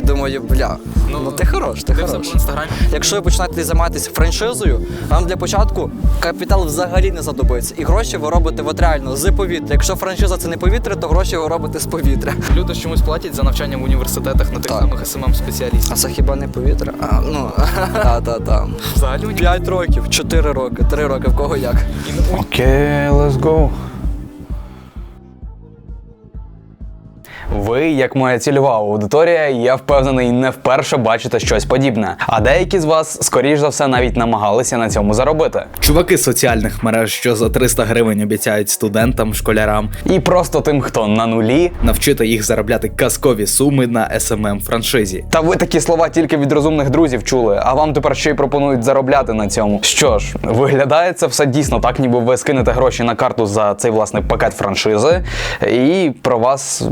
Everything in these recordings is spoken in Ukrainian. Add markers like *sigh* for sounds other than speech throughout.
такий думаю, бля, ну, ти хорош, ти хорош. Якщо ви починаєте займатися франшизою, вам для початку капітал взагалі не знадобиться. І гроші ви робите от реально з повітря. Якщо франшиза це не повітря, то гроші ви робите з повітря. Люди ж чомусь платять за навчання в університетах на тих Так. самих СММ спеціалістів. А це хіба не повітря? А, ну, *laughs* та-та-та. Взагалі 5 років, 4 роки, 3 роки, в кого як. Окей, let's go. Ви, як моя цільова аудиторія, я впевнений, не вперше бачите щось подібне. А деякі з вас, скоріш за все, навіть намагалися на цьому заробити. Чуваки з соціальних мереж, що за 300 гривень обіцяють студентам, школярам, І просто тим, хто на нулі. навчити їх заробляти казкові суми на smm франшизі. Та ви такі слова тільки від розумних друзів чули, а вам тепер ще й пропонують заробляти на цьому. Що ж, виглядає це все дійсно так, ніби ви скинете гроші на карту за цей власний пакет франшизи, і про вас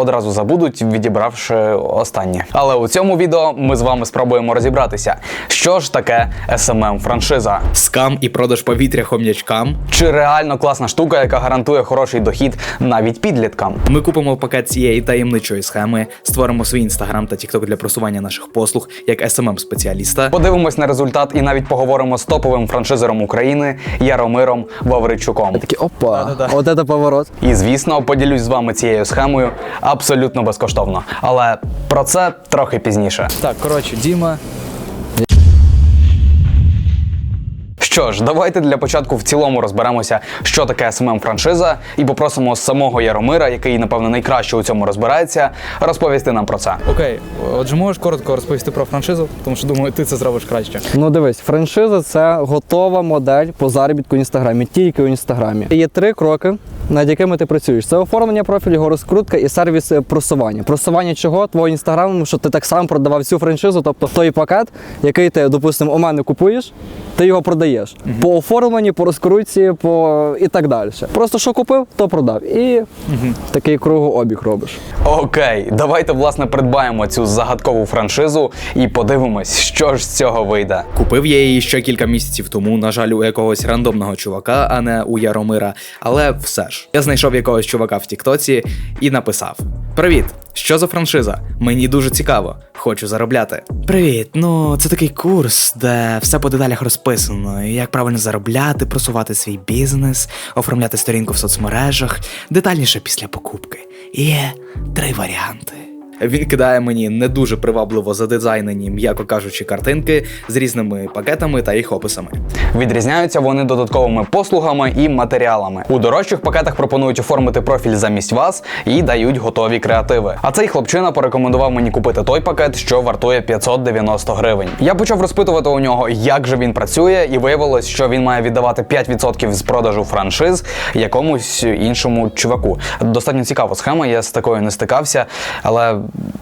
одразу забудуть, відібравши останнє. Але у цьому відео ми з вами спробуємо розібратися, що ж таке smm франшиза Скам і продаж повітря хом'ячкам. Чи реально класна штука, яка гарантує хороший дохід навіть підліткам? Ми купимо пакет цієї таємничої схеми, створимо свій інстаграм та тікток для просування наших послуг як smm спеціаліста. Подивимось на результат і навіть поговоримо з топовим франшизером України Яромиром Вавричуком. Такі опа, от це поворот. І звісно, поділюсь з вами цією схемою абсолютно безкоштовно. Але про це трохи пізніше. Так, коротше, Діма. Що ж, давайте для початку в цілому розберемося, що таке smm франшиза, і попросимо самого Яромира, який напевно найкраще у цьому розбирається, розповісти нам про це. Окей, отже, можеш коротко розповісти про франшизу, тому що думаю, ти це зробиш краще. Ну дивись, франшиза це готова модель по заробітку в інстаграмі, тільки в інстаграмі. Є три кроки, над якими ти працюєш. Це оформлення профілю, його розкрутка і сервіс е, просування. Просування чого? Твого інстаграму, що ти так само продавав всю франшизу, тобто той пакет, який ти, допустимо, у мене купуєш, ти його продаєш. По оформленні, по розкрутці, по і так далі. Просто що купив, то продав. І такий кругообіг робиш. Окей, давайте власне придбаємо цю загадкову франшизу і подивимось, що ж з цього вийде. Купив я її ще кілька місяців тому, на жаль, у якогось рандомного чувака, а не у Яромира. Але все ж, я знайшов якогось чувака в Тіктоці і написав: Привіт! Що за франшиза? Мені дуже цікаво, хочу заробляти. Привіт, ну це такий курс, де все по деталях розписано, як правильно заробляти, просувати свій бізнес, оформляти сторінку в соцмережах, детальніше після покупки. Є три варіанти. Він кидає мені не дуже привабливо задизайнені, м'яко кажучи, картинки з різними пакетами та їх описами. Відрізняються вони додатковими послугами і матеріалами. У дорожчих пакетах пропонують оформити профіль замість вас і дають готові креативи. А цей хлопчина порекомендував мені купити той пакет, що вартує 590 гривень. Я почав розпитувати у нього, як же він працює, і виявилось, що він має віддавати 5% з продажу франшиз якомусь іншому чуваку. Достатньо цікава схема, я з такою не стикався, але. mm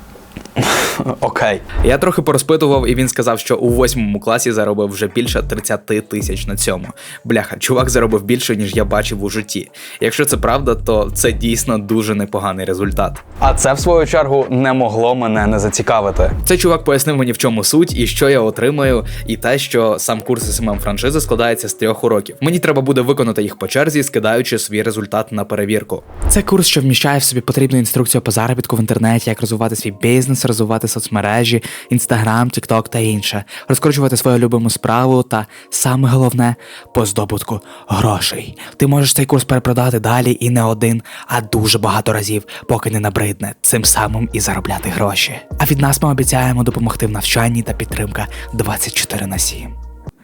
*laughs* Окей. Я трохи порозпитував, і він сказав, що у восьмому класі заробив вже більше 30 тисяч на цьому. Бляха, чувак заробив більше, ніж я бачив у житті. Якщо це правда, то це дійсно дуже непоганий результат. А це, в свою чергу, не могло мене не зацікавити. Цей чувак пояснив мені, в чому суть і що я отримаю, і те, що сам курс СММ франшизи складається з трьох уроків. Мені треба буде виконати їх по черзі, скидаючи свій результат на перевірку. Це курс, що вміщає в собі потрібну інструкцію по заробітку в інтернеті, як розвивати свій бізнес, розвивати соцмережі, інстаграм, тікток та інше, розкручувати свою любиму справу та саме головне по здобутку грошей. Ти можеш цей курс перепродати далі і не один, а дуже багато разів, поки не набридне цим самим і заробляти гроші. А від нас ми обіцяємо допомогти в навчанні та підтримка 24 на 7.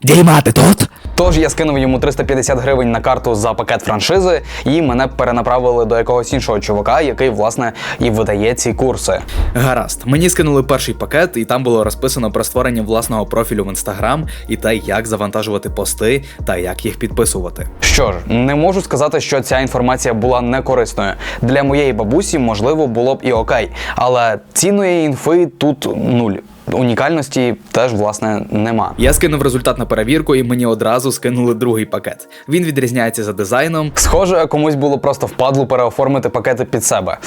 Діма, ти тут? Тож я скинув йому 350 гривень на карту за пакет франшизи, і мене перенаправили до якогось іншого чувака, який власне і видає ці курси. Гаразд, мені скинули перший пакет, і там було розписано про створення власного профілю в інстаграм і те, як завантажувати пости та як їх підписувати. Що ж, не можу сказати, що ця інформація була некорисною. Для моєї бабусі, можливо, було б і окей, але цінної інфи тут нуль. Унікальності теж власне нема. Я скинув результат на перевірку, і мені одразу скинули другий пакет. Він відрізняється за дизайном. Схоже, комусь було просто впадло переоформити пакети під себе.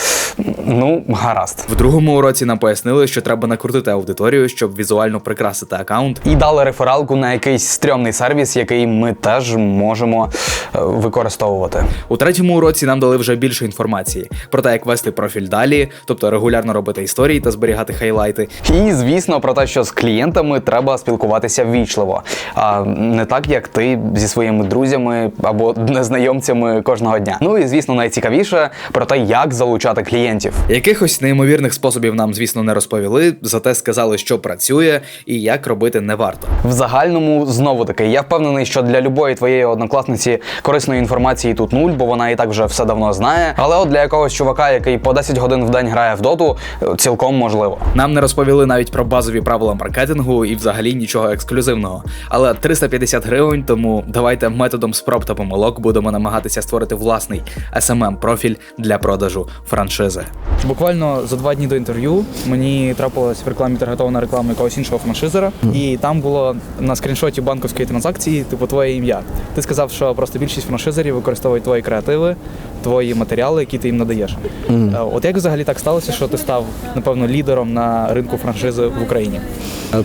Ну, гаразд. В другому уроці нам пояснили, що треба накрутити аудиторію, щоб візуально прикрасити аккаунт. І дали рефералку на якийсь стрьомний сервіс, який ми теж можемо е, використовувати. У третьому уроці нам дали вже більше інформації про те, як вести профіль далі, тобто регулярно робити історії та зберігати хайлайти. І звісно про те, що з клієнтами треба спілкуватися ввічливо, а не так, як ти зі своїми друзями або незнайомцями кожного дня. Ну і звісно, найцікавіше про те, як залучати клієнтів. Якихось неймовірних способів нам, звісно, не розповіли, зате сказали, що працює і як робити не варто. В загальному знову таки, я впевнений, що для любої твоєї однокласниці корисної інформації тут нуль, бо вона і так вже все давно знає. Але от для якогось чувака, який по 10 годин в день грає в доту, цілком можливо. Нам не розповіли навіть про базові правила маркетингу і взагалі нічого ексклюзивного. Але 350 гривень, тому давайте методом спроб та помилок будемо намагатися створити власний smm профіль для продажу франшизи. Буквально за два дні до інтерв'ю мені трапилась в рекламі таргетована реклама якогось іншого франшизера, і там було на скріншоті банковської транзакції, типу, твоє ім'я. Ти сказав, що просто більшість франшизерів використовують твої креативи, твої матеріали, які ти їм надаєш. Е, От як взагалі так сталося, що ти став, напевно, лідером на ринку франшизи в Україні?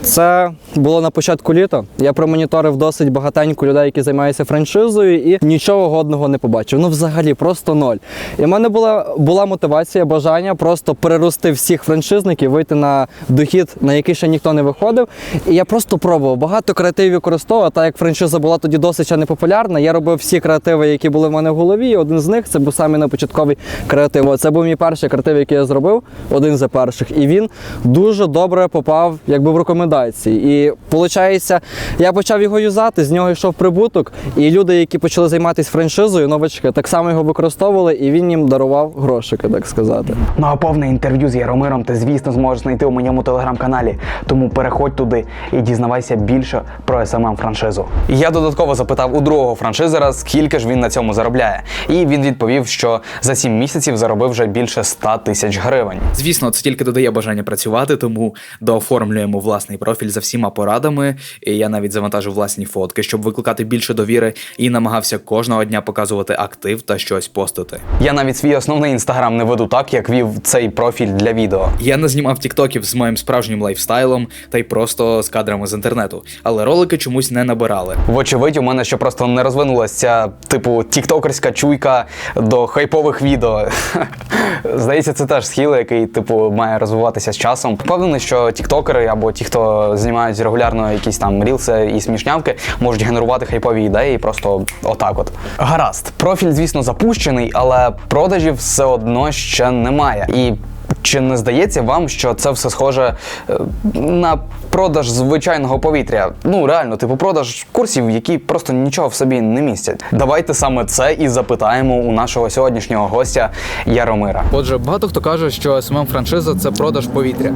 Це було на початку літа. Я промоніторив досить багатенько людей, які займаються франшизою, і нічого годного не побачив. Ну, взагалі, просто ноль. І в мене була, була мотивація, бажання просто перерости всіх франшизників, вийти на дохід, на який ще ніхто не виходив. І я просто пробував багато креативів використовував. Так як франшиза була тоді досить ще непопулярна, я робив всі креативи, які були в мене в голові. І один з них це був саме на початковий креатив. Це був мій перший креатив, який я зробив, один з перших. І він дуже добре попав якби в рекомендації. І виходить, я почав його юзати, з нього йшов прибуток. І люди, які почали займатися франшизою, новачки, так само його використовували, і він їм дарував грошики, так сказати. Ну а повне інтерв'ю з Яромиром ти, звісно, зможеш знайти у моєму телеграм-каналі. Тому переходь туди і дізнавайся більше про smm франшизу. Я додатково запитав у другого франшизера, скільки ж він на цьому заробляє. І він відповів, що за 7 місяців заробив вже більше 100 тисяч гривень. Звісно, це тільки додає бажання працювати, тому дооформлюємо власний профіль за всіма порадами. І я навіть завантажив власні фотки, щоб викликати більше довіри, і намагався кожного дня показувати актив та щось постити. Я навіть свій основний інстаграм не веду так, як вів цей профіль для відео. Я не знімав тіктоків з моїм справжнім лайфстайлом та й просто з кадрами з інтернету, але ролики чомусь не набирали. Вочевидь, у мене ще просто не розвинулася ця, типу, тіктокерська чуйка до хайпових відео. *laughs* Здається, це теж схил, який, типу, має розвиватися з часом. Впевнений, що тіктокери або ті, хто знімають регулярно якісь там рілси і смішнявки, можуть генерувати хайпові ідеї просто отак от. Гаразд, профіль, звісно, запущений, але продажів все одно ще немає. І чи не здається вам, що це все схоже е, на продаж звичайного повітря? Ну реально, типу продаж курсів, які просто нічого в собі не містять. Давайте саме це і запитаємо у нашого сьогоднішнього гостя Яромира. Отже, багато хто каже, що smm франшиза це продаж повітря.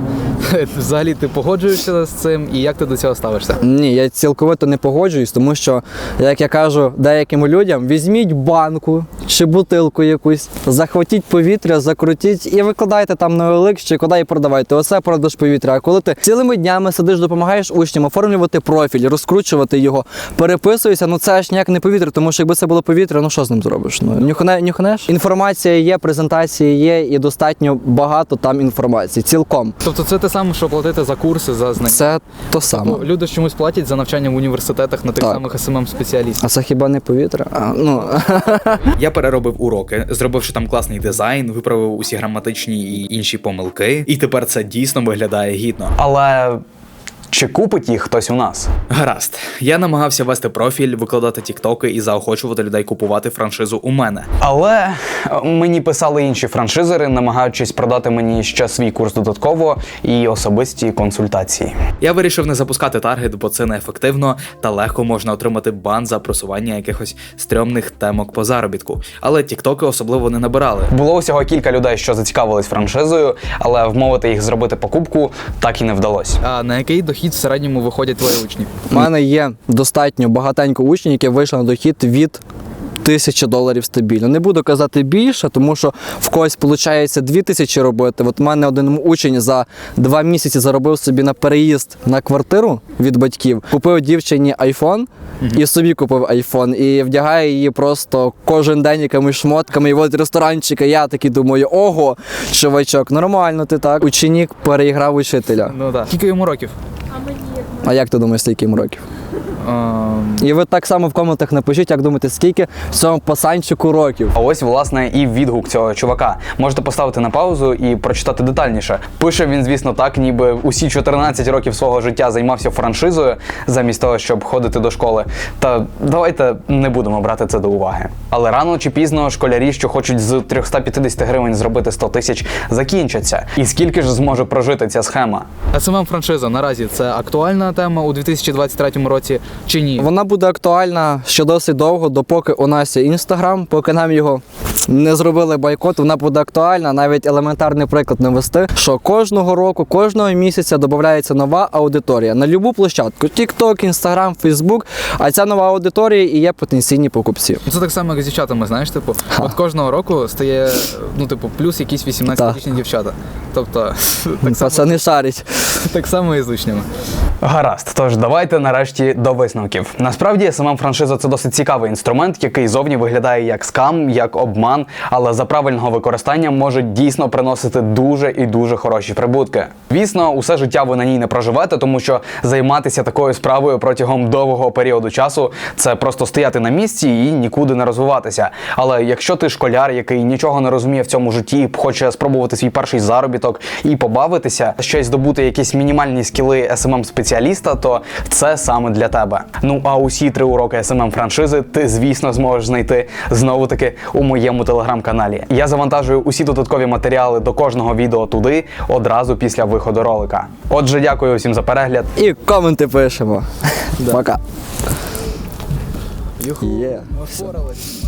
*laughs* Взагалі, ти погоджуєшся з цим, і як ти до цього ставишся? Ні, я цілковито не погоджуюсь, тому що, як я кажу деяким людям, візьміть банку чи бутилку якусь, захватіть повітря, закрутіть і викладайте там на OLX чи куди і продавайте. Оце продаж повітря. А коли ти цілими днями сидиш, допомагаєш учням оформлювати профіль, розкручувати його, переписуєшся, ну це ж ніяк не повітря, тому що якби це було повітря, ну що з ним зробиш? Ну нюхне, нюхнеш? Інформація є, презентації є, і достатньо багато там інформації. Цілком. Тобто це те саме, що платити за курси, за знання. Це то саме. Ну, Люди чомусь платять за навчання в університетах на тих Так. самих smm спеціалістів. А це хіба не повітря? А, ну Я переробив уроки, зробивши там класний дизайн, виправив усі граматичні і інші помилки, і тепер це дійсно виглядає гідно. Але чи купить їх хтось у нас? Гаразд, я намагався вести профіль, викладати тіктоки і заохочувати людей купувати франшизу у мене. Але е, мені писали інші франшизери, намагаючись продати мені ще свій курс додатково і особисті консультації. Я вирішив не запускати таргет, бо це неефективно та легко можна отримати бан за просування якихось стрьомних темок по заробітку. Але тіктоки особливо не набирали. Було усього кілька людей, що зацікавились франшизою, але вмовити їх зробити покупку так і не вдалося. А на який дохід в середньому виходять твої учні? У мене є достатньо багатенько учнів, які вийшли на дохід від тисяча доларів стабільно. Не буду казати більше, тому що в когось виходить дві тисячі робити. От у мене один учень за два місяці заробив собі на переїзд на квартиру від батьків, купив дівчині айфон. І собі купив айфон і вдягає її просто кожен день якимись шмотками. І от ресторанчика. Я такий думаю, ого, чувачок, нормально ти так. Ученик переіграв учителя. Ну так. Скільки йому років? А як ти думаєш, скільки йому років? І ви так само в коментах напишіть, як думаєте, скільки цьому пасанчику років. А ось власне і відгук цього чувака. Можете поставити на паузу і прочитати детальніше. Пише він, звісно, так, ніби усі 14 років свого життя займався франшизою, замість того, щоб ходити до школи. Та давайте не будемо брати це до уваги. Але рано чи пізно школярі, що хочуть з 350 гривень зробити 100 тисяч, закінчаться. І скільки ж зможе прожити ця схема? SMM франшиза наразі це актуальна тема у 2023 році чи ні? Вона буде актуальна ще досить довго, допоки у нас є інстаграм, поки нам його не зробили бойкот, вона буде актуальна. Навіть елементарний приклад навести, що кожного року, кожного місяця додається нова аудиторія на любу площадку: TikTok, Instagram, Facebook, А ця нова аудиторія і є потенційні покупці. Ну, Це так само, як з дівчатами, знаєш, типу, от кожного року стає, ну, типу, плюс якісь 18-річні дівчата. Тобто, *laughs* так само, Пацани шарять. так само і з учнями. Гаразд, тож давайте нарешті до висновків. Насправді сама франшиза це досить цікавий інструмент, який зовні виглядає як скам, як обман, але за правильного використання може дійсно приносити дуже і дуже хороші прибутки. Звісно, усе життя ви на ній не проживете, тому що займатися такою справою протягом довгого періоду часу це просто стояти на місці і нікуди не розвиватися. Але якщо ти школяр, який нічого не розуміє в цьому житті, хоче спробувати свій перший заробіток і побавитися, щось здобути якісь мінімальні скіли smm спеціаліста, то це саме для тебе. Ну а усі три уроки smm франшизи ти, звісно, зможеш знайти знову таки у моєму телеграм-каналі. Я завантажую усі додаткові матеріали до кожного відео туди одразу після виходу ролика. Отже, дякую всім за перегляд. І коменти пишемо. *laughs* Пока. Юху, ми впорались.